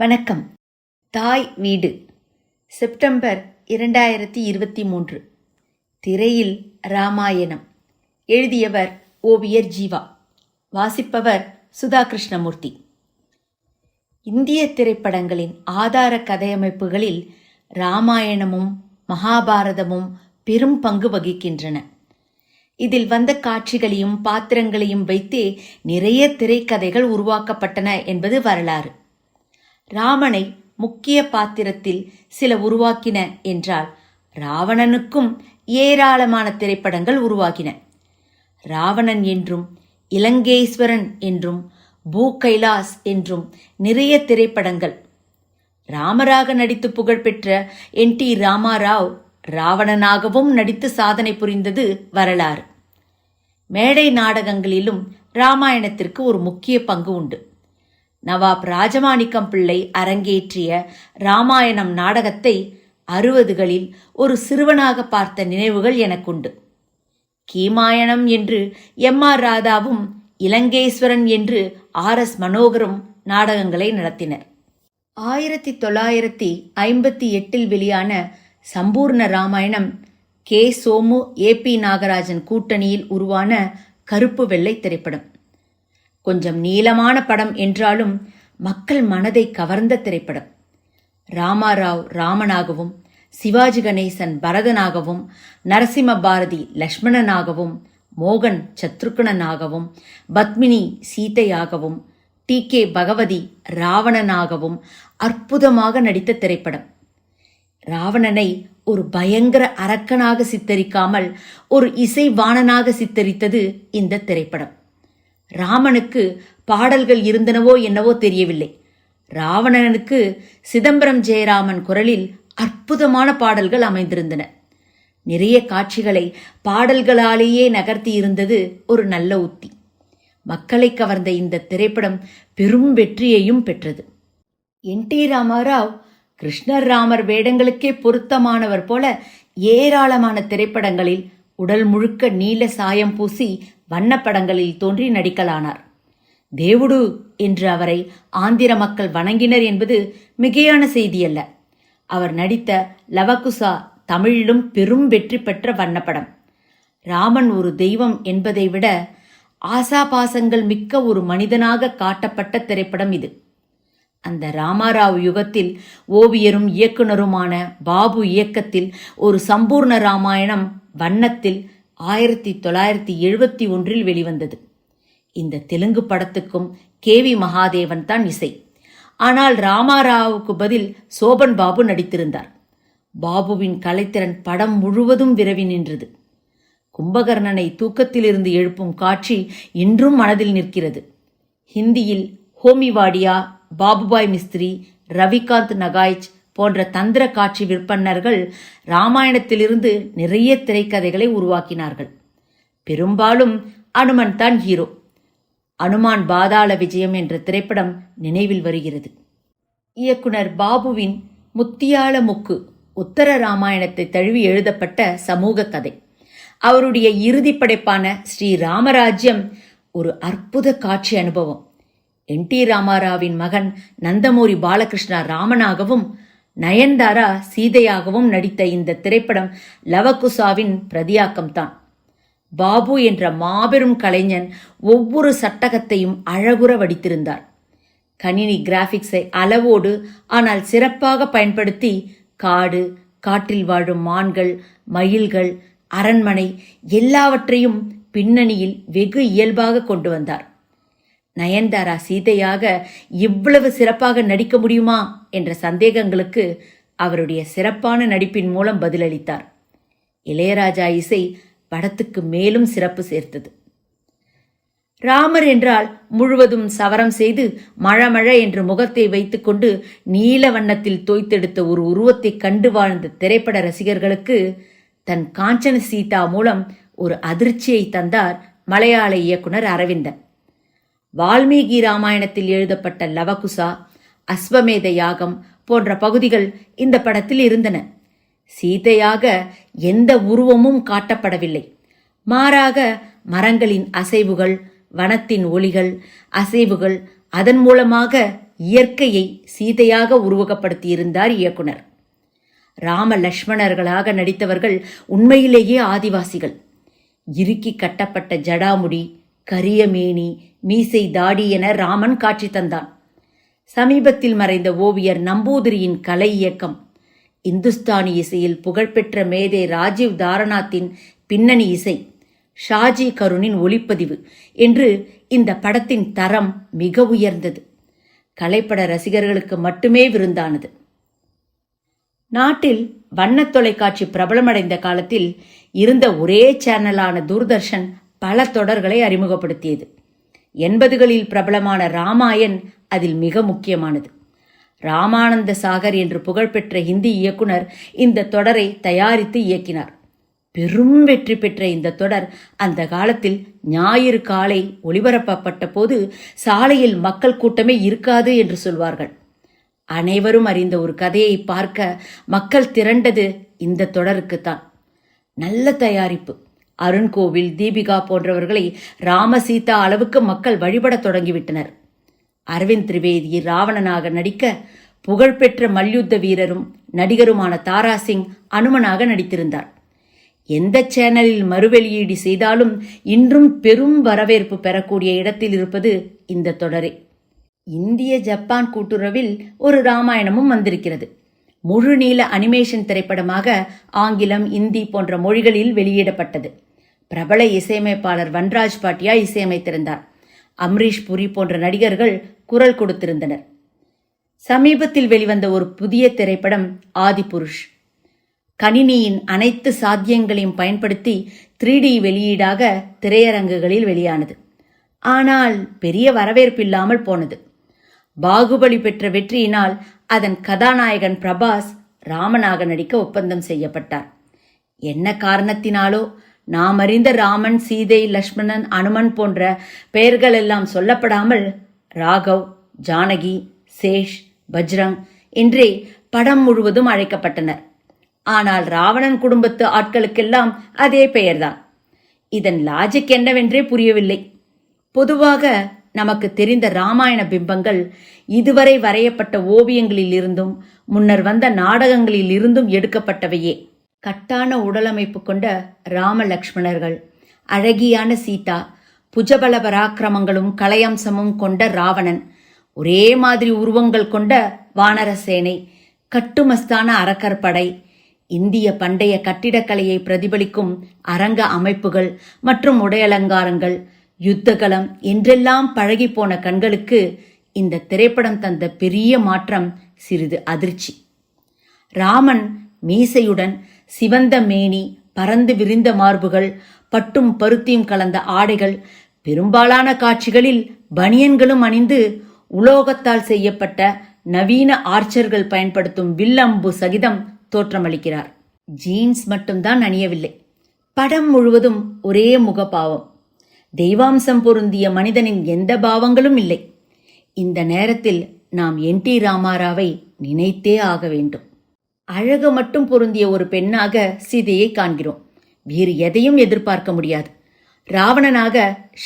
வணக்கம். தாய் வீடு. செப்டம்பர் இரண்டாயிரத்தி இருபத்தி மூன்று. திரையில் ராமாயணம். எழுதியவர் ஓவியர் ஜீவா. வாசிப்பவர் சுதா கிருஷ்ணமூர்த்தி இந்திய திரைப்படங்களின் ஆதார கதையமைப்புகளில் ராமாயணமும் மகாபாரதமும் பெரும் பங்கு வகிக்கின்றன. இதில் வந்த காட்சிகளையும் பாத்திரங்களையும் வைத்தே நிறைய திரைக்கதைகள் உருவாக்கப்பட்டன என்பது வரலாறு. ராமனை முக்கிய பாத்திரத்தில் சில உருவாக்கின என்றால் ராவணனுக்கும் ஏராளமான திரைப்படங்கள் உருவாகின. ராவணன் என்றும் இலங்கேஸ்வரன் என்றும் பூ கைலாஸ் என்றும் நிறைய திரைப்படங்கள். ராமராக நடித்து புகழ்பெற்ற என் டி ராமாராவ் ராவணனாகவும் நடித்து சாதனை புரிந்தது வரலாறு. மேடை நாடகங்களிலும் ராமாயணத்திற்கு ஒரு முக்கிய பங்கு உண்டு. நவாப் ராஜமாணிக்கம் பிள்ளை அரங்கேற்றிய ராமாயணம் நாடகத்தை அறுபதுகளில் ஒரு சிறுவனாக பார்த்த நினைவுகள் எனக்குண்டு. கீமாயணம் என்று எம் ஆர் ராதாவும் இலங்கேஸ்வரன் என்று ஆர் எஸ் மனோகரும் நாடகங்களை நடத்தினர். ஆயிரத்தி தொள்ளாயிரத்தி ஐம்பத்தி எட்டில் வெளியான சம்பூர்ண ராமாயணம் கே. சோமு ஏ. பி. நாகராஜன் கூட்டணியில் உருவான கருப்பு வெள்ளை திரைப்படம். கொஞ்சம் நீளமான படம் என்றாலும் மக்கள் மனதை கவர்ந்த திரைப்படம். ராமாராவ் ராமனாகவும் சிவாஜி கணேசன் பரதனாகவும் நரசிம்ம பாரதி லக்ஷ்மணனாகவும் மோகன் சத்ருக்கணனாகவும் பத்மினி சீதையாகவும் டி கே பகவதி ராவணனாகவும் அற்புதமாக நடித்த திரைப்படம். ராவணனை ஒரு பயங்கர அரக்கனாக சித்தரிக்காமல் ஒரு இசைவாணனாக சித்தரித்தது இந்த திரைப்படம். ராமனுக்கு பாடல்கள் இருந்தனவோ என்னவோ தெரியவில்லை. ராவணனுக்கு சிதம்பரம் ஜெயராமன் குரலில் அற்புதமான பாடல்கள் அமைந்திருந்தன. நிறைய காட்சிகளை பாடல்களாலேயே நகர்த்தி இருந்தது ஒரு நல்ல உத்தி. மக்களை கவர்ந்த இந்த திரைப்படம் பெரும் வெற்றியையும் பெற்றது. என். டி. ராமாராவ் கிருஷ்ணர் ராமர் வேடங்களுக்கே பொருத்தமானவர் போல ஏராளமான திரைப்படங்களில் உடல் முழுக்க நீல சாயம் பூசி வண்ணப்படங்களில் தோன்றி நடிக்கலானார். தேவுடு என்று அவரை ஆந்திர மக்கள் வணங்கினர் என்பது மிகையான செய்தியல்ல. அவர் நடித்த லவகுசா தமிழிலும் பெரும் வெற்றி பெற்ற வண்ணப்படம். ராமன் ஒரு தெய்வம் என்பதை விட ஆசாபாசங்கள் மிக்க ஒரு மனிதனாக காட்டப்பட்ட திரைப்படம் இது. அந்த ராமாராவ் யுகத்தில் ஓவியரும் இயக்குனருமான பாபு இயக்கத்தில் ஒரு சம்பூர்ண ராமாயணம் வண்ணத்தில் ஆயிரத்தி தொள்ளாயிரத்தி எழுபத்தி ஒன்றில் வெளிவந்தது. இந்த தெலுங்கு படத்துக்கும் கே வி மகாதேவன் தான் இசை. ஆனால் ராமாராவுக்கு பதில் சோபன் பாபு நடித்திருந்தார். பாபுவின் கலைத்திறன் படம் முழுவதும் விரவி நின்றது. கும்பகர்ணனை தூக்கத்திலிருந்து எழுப்பும் காட்சி இன்றும் மனதில் நிற்கிறது. ஹிந்தியில் ஹோமி வாடியா பாபுபாய் மிஸ்திரி ரவிகாந்த் நகாய்ச் போன்ற தந்திர காட்சி விற்பன்னர்கள் ராமாயணத்திலிருந்து நிறைய திரைக்கதைகளை உருவாக்கினார்கள். பெரும்பாலும் அனுமன் தான் ஹீரோ. அனுமான் பாதாள விஜயம் என்ற திரைப்படம் நினைவில் வருகிறது. இயக்குனர் பாபுவின் முத்தியால முக்கு உத்தர ராமாயணத்தை தழுவி எழுதப்பட்ட சமூக கதை. அவருடைய இறுதி படைப்பான ஸ்ரீ ராமராஜ்யம் ஒரு அற்புத காட்சி அனுபவம். என் டி ராமாராவின் மகன் நந்தமூரி பாலகிருஷ்ணா ராமனாகவும் நயன்தாரா சீதையாகவும் நடித்த இந்த திரைப்படம் லவகுசாவின் பிரதியாக்கம்தான். பாபு என்ற மாபெரும் கலைஞன் ஒவ்வொரு சட்டகத்தையும் அழகுற வடித்திருந்தார். கணினி கிராபிக்ஸை அளவோடு ஆனால் சிறப்பாக பயன்படுத்தி காடு காட்டில் வாழும் மான்கள் மயில்கள் அரண்மனை எல்லாவற்றையும் பின்னணியில் வெகு இயல்பாக கொண்டு வந்தார். நயன்தாரா சீதையாக இவ்வளவு சிறப்பாக நடிக்க முடியுமா என்ற சந்தேகங்களுக்கு அவருடைய சிறப்பான நடிப்பின் மூலம் பதிலளித்தார். இளையராஜா இசை படத்துக்கு மேலும் சிறப்பு சேர்த்தது. ராமர் என்றால் முழுவதும் சவரம் செய்து மழமழ என்று முகத்தை வைத்துக்கொண்டு நீல வண்ணத்தில் தோய்த்தெடுத்த ஒரு உருவத்தை கண்டு வாழ்ந்த திரைப்பட ரசிகர்களுக்கு தன் காஞ்சன சீதா மூலம் ஒரு அதிர்ச்சியை தந்தார் மலையாள இயக்குனர் அரவிந்தன். வால்மீகி ராமாயணத்தில் எழுதப்பட்ட லவகுசா அஸ்வமேத யாகம் போன்ற பகுதிகள் இந்த படத்தில் இருந்தன. சீதையாக எந்த உருவமும் காட்டப்படவில்லை. மாறாக மரங்களின் அசைவுகள் வனத்தின் ஒளிகள் அசைவுகள் அதன் மூலமாக இயற்கையை சீதையாக உருவகப்படுத்தியிருந்தார் இயக்குனர். ராம லக்ஷ்மணர்களாக நடித்தவர்கள் உண்மையிலேயே ஆதிவாசிகள். இறுக்கி கட்டப்பட்ட ஜடாமுடி கரிய மேனி மீசை தாடி என ராமன் காட்சி தந்தான். சமீபத்தில் மறைந்த ஓவியர் நம்பூதிரியின் கலை இயக்கம். இந்துஸ்தானி இசையில் புகழ்பெற்ற மேதை ராஜீவ் தாரநாத்தின் பின்னணி இசை ஷாஜி கருணின் ஒளிப்பதிவு என்று இந்த படத்தின் தரம் மிக உயர்ந்தது. கலைப்பட ரசிகர்களுக்கு மட்டுமே விருந்தானது. நாட்டில் வண்ணத் தொலைக்காட்சி பிரபலமடைந்த காலத்தில் இருந்த ஒரே சேனலான தூர்தர்ஷன் பல தொடர்களை அறிமுகப்படுத்தியது. எண்பதுகளில் பிரபலமான ராமாயண் அதில் மிக முக்கியமானது. ராமானந்த சாகர் என்று புகழ்பெற்ற ஹிந்தி இயக்குனர் இந்த தொடரை தயாரித்து இயக்கினார். பெரும் வெற்றி பெற்ற இந்த தொடர் அந்த காலத்தில் ஞாயிறு காலை ஒளிபரப்பப்பட்ட போது சாலையில் மக்கள் கூட்டமே இருக்காது என்று சொல்வார்கள். அனைவரும் அறிந்த ஒரு கதையை பார்க்க மக்கள் திரண்டது இந்த தொடருக்குத்தான். நல்ல தயாரிப்பு. அருண்கோவில் தீபிகா போன்றவர்களை ராமசீதா அளவுக்கு மக்கள் வழிபடத் தொடங்கிவிட்டனர். அரவிந்த் திரிவேதி ராவணனாக நடிக்க புகழ்பெற்ற மல்யுத்த வீரரும் நடிகருமான தாரா சிங் அனுமனாக நடித்திருந்தார். எந்த சேனலில் மறுவெளியீடு செய்தாலும் இன்றும் பெரும் வரவேற்பு பெறக்கூடிய இடத்தில் இருப்பது இந்த தொடரே. இந்திய ஜப்பான் கூட்டுறவில் ஒரு ராமாயணமும் வந்திருக்கிறது. முழுநீள அனிமேஷன் திரைப்படமாக ஆங்கிலம் இந்தி போன்ற மொழிகளில் வெளியிடப்பட்டது. பிரபல இசையமைப்பாளர் வன்ராஜ் பாட்டியா இசையமைத்திருந்தார். அம்ரீஷ் புரி போன்ற நடிகர்கள் குரல் கொடுத்திருந்தனர். சமீபத்தில் வெளிவந்த ஒரு புதிய திரைப்படம் ஆதிபுருஷ். கணினியின் அனைத்து சாத்தியங்களையும் பயன்படுத்தி த்ரீ டி வெளியீடாக திரையரங்குகளில் வெளியானது. ஆனால் பெரிய வரவேற்பில்லாமல் போனது. பாகுபலி பெற்ற வெற்றியினால் அதன் கதாநாயகன் பிரபாஸ் ராமனாக நடிக்க ஒப்பந்தம் செய்யப்பட்டார். என்ன காரணத்தினாலோ நாம் அறிந்த ராமன் சீதை லக்ஷ்மணன் அனுமன் போன்ற பெயர்கள் எல்லாம் சொல்லப்படாமல் ராகவ் ஜானகி சேஷ் பஜ்ரங் என்றே படம் முழுவதும் அழைக்கப்பட்டனர். ஆனால் ராவணன் குடும்பத்து ஆட்களுக்கெல்லாம் அதே பெயர்தான். இதன் லாஜிக் என்னவென்றே புரியவில்லை. பொதுவாக நமக்கு தெரிந்த ராமாயண பிம்பங்கள் இதுவரை வரையப்பட்ட ஓவியங்களில் இருந்தும் முன்னர் வந்த நாடகங்களில் இருந்தும் எடுக்கப்பட்டவையே. கட்டான உடலமைப்பு கொண்ட ராமலக்ஷ்மணர்கள் அழகியான சீதா புஜபல பராக்கிரமங்களும் கலையம்சமும் கொண்ட ராவணன் ஒரே மாதிரி உருவங்கள் கொண்ட வானர சேனை கட்டுமஸ்தான அரக்கற்படை இந்திய பண்டைய கட்டிடக்கலையை பிரதிபலிக்கும் அரங்க அமைப்புகள் மற்றும் உடையலங்காரங்கள் யுத்தகலம் என்றெல்லாம் பழகிப்போன கண்களுக்கு இந்த திரைப்படம் தந்த பெரிய மாற்றம் சிறிது அதிர்ச்சி. ராமன் மீசையுடன் சிவந்த மேனி பறந்து விரிந்த மார்புகள் பட்டும் பருத்தியும் கலந்த ஆடைகள் பெரும்பாலான காட்சிகளில் பனியன்களும் அணிந்து உலோகத்தால் செய்யப்பட்ட நவீன ஆர்ச்சர்கள் பயன்படுத்தும் வில்லம்பு சகிதம் தோற்றமளிக்கிறார். ஜீன்ஸ் மட்டும்தான் அணியவில்லை. படம் முழுவதும் ஒரே முகபாவம். தெய்வாம்சம் பொருந்திய மனிதனின் எந்த பாவங்களும் இல்லை. இந்த நேரத்தில் நாம் என் டி ராமாராவை நினைத்தே ஆக வேண்டும். அழகு மட்டும் பொருந்திய ஒரு பெண்ணாக சீதையை காண்கிறோம். வேறு எதையும் எதிர்பார்க்க முடியாது. ராவணனாக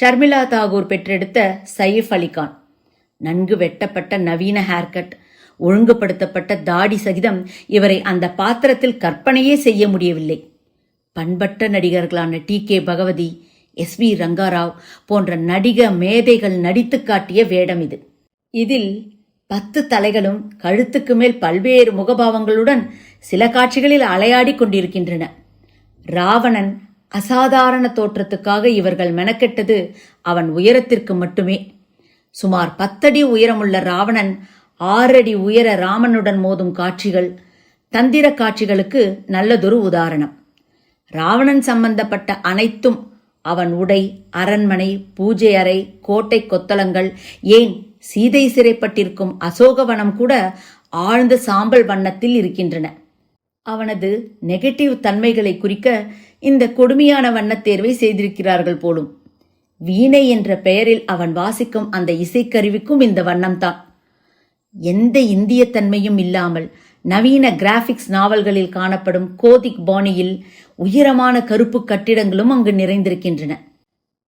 ஷர்மிளா தாகூர் பெற்றெடுத்த சைஃப் அலிகான். நன்கு வெட்டப்பட்ட நவீன ஹேர்கட் ஒழுங்குபடுத்தப்பட்ட தாடி சகிதம் இவரை அந்த பாத்திரத்தில் கற்பனையே செய்ய முடியவில்லை. பண்பட்ட நடிகர்களான D K Bhagavathi S we Ranga Rao போன்ற நடிக மேதைகள் நடித்து காட்டிய வேடம் இது. இதில் பத்து தலைகளும் கழுத்துக்கு மேல் பல்வேறு முகபாவங்களுடன் சில காட்சிகளில் அலையாடிக் கொண்டிருக்கின்றன. ராவணன் அசாதாரண தோற்றத்துக்காக இவர்கள் மெனக்கெட்டது அவன் உயரத்திற்கு மட்டுமே. சுமார் பத்தடி உயரமுள்ள ராவணன் ஆறடி உயர ராமனுடன் மோதும் காட்சிகள் தந்திர காட்சிகளுக்கு நல்லதொரு உதாரணம். ராவணன் சம்பந்தப்பட்ட அனைத்தும் அவன் உடை அரண்மனை பூஜை அறை கோட்டை கொத்தளங்கள் ஏன் சீதை சிறைப்பட்டிருக்கும் அசோகவனம் கூட ஆழ்ந்த சாம்பல் வண்ணத்தில் இருக்கின்றன. அவனது நெகட்டிவ் தன்மைகளை குறிக்க இந்த கொடுமையான வண்ணத் தேர்வை செய்திருக்கிறார்கள் போலும். வீணை என்ற பெயரில் அவன் வாசிக்கும் அந்த இசைக்கருவிக்கும் இந்த வண்ணம்தான். எந்த இந்திய தன்மையும் இல்லாமல் நவீன கிராபிக்ஸ் நாவல்களில் காணப்படும் கோதிக் பாணியில் உயரமான கருப்பு கட்டிடங்களும் அங்கு நிறைந்திருக்கின்றன.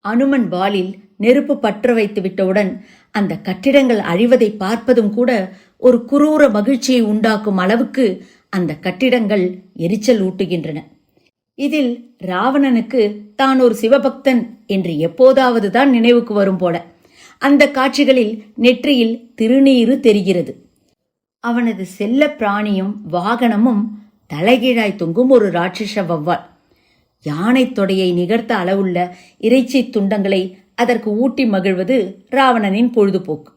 அனுமன் வாலில் நெருப்பு பற்ற வைத்து விட்டவுடன் அந்த கட்டிடங்கள் அழிவதை பார்ப்பதும் கூட ஒரு குரூர மகிழ்ச்சியை உண்டாக்கும் அளவுக்கு அந்த கட்டிடங்கள் எரிச்சல் ஊட்டுகின்றன. இதில் ராவணனுக்கு தான் ஒரு சிவபக்தன் என்று எப்போதாவது தான் நினைவுக்கு வரும் போல. அந்த காட்சிகளில் நெற்றியில் திருநீறு தெரிகிறது. அவனது செல்ல பிராணியும் வாகனமும் தலைகீழாய் தொங்கும் ஒரு ராட்சச வௌவாள் யானை தொடையை நிகழ்த்த அளவுள்ள இறைச்சி துண்டங்களை அதற்கு ஊட்டி மகிழ்வது ராவணனின் பொழுதுபோக்கு.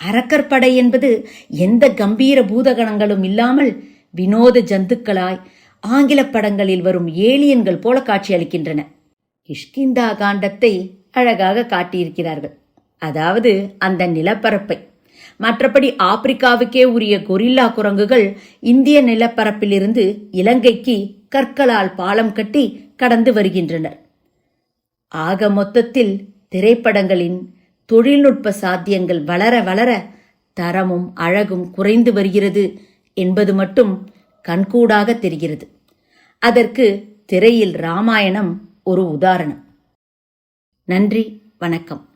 அரக்கற்படை என்பது எந்த கம்பீர பூதகணங்களும் இல்லாமல் வினோத ஜந்துக்களாய் ஆங்கில படங்களில் வரும் ஏலியன்கள் போல காட்சியளிக்கின்றன. கிஷ்கிந்தா காண்டத்தை அழகாக காட்டியிருக்கிறார்கள். அதாவது அந்த நிலப்பரப்பை. மற்றபடி ஆப்பிரிக்காவுக்கே உரிய கொரில்லா குரங்குகள் இந்திய நிலப்பரப்பிலிருந்து இலங்கைக்கு கற்களால் பாலம் கட்டி கடந்து வருகின்றனர். ஆக மொத்தத்தில் திரைப்படங்களின் தொழில்நுட்ப சாத்தியங்கள் வளர வளர தரமும் அழகும் குறைந்து வருகிறது என்பது மட்டும் கண்கூடாக தெரிகிறது. அதற்கு திரையில் ராமாயணம் ஒரு உதாரணம். நன்றி வணக்கம்.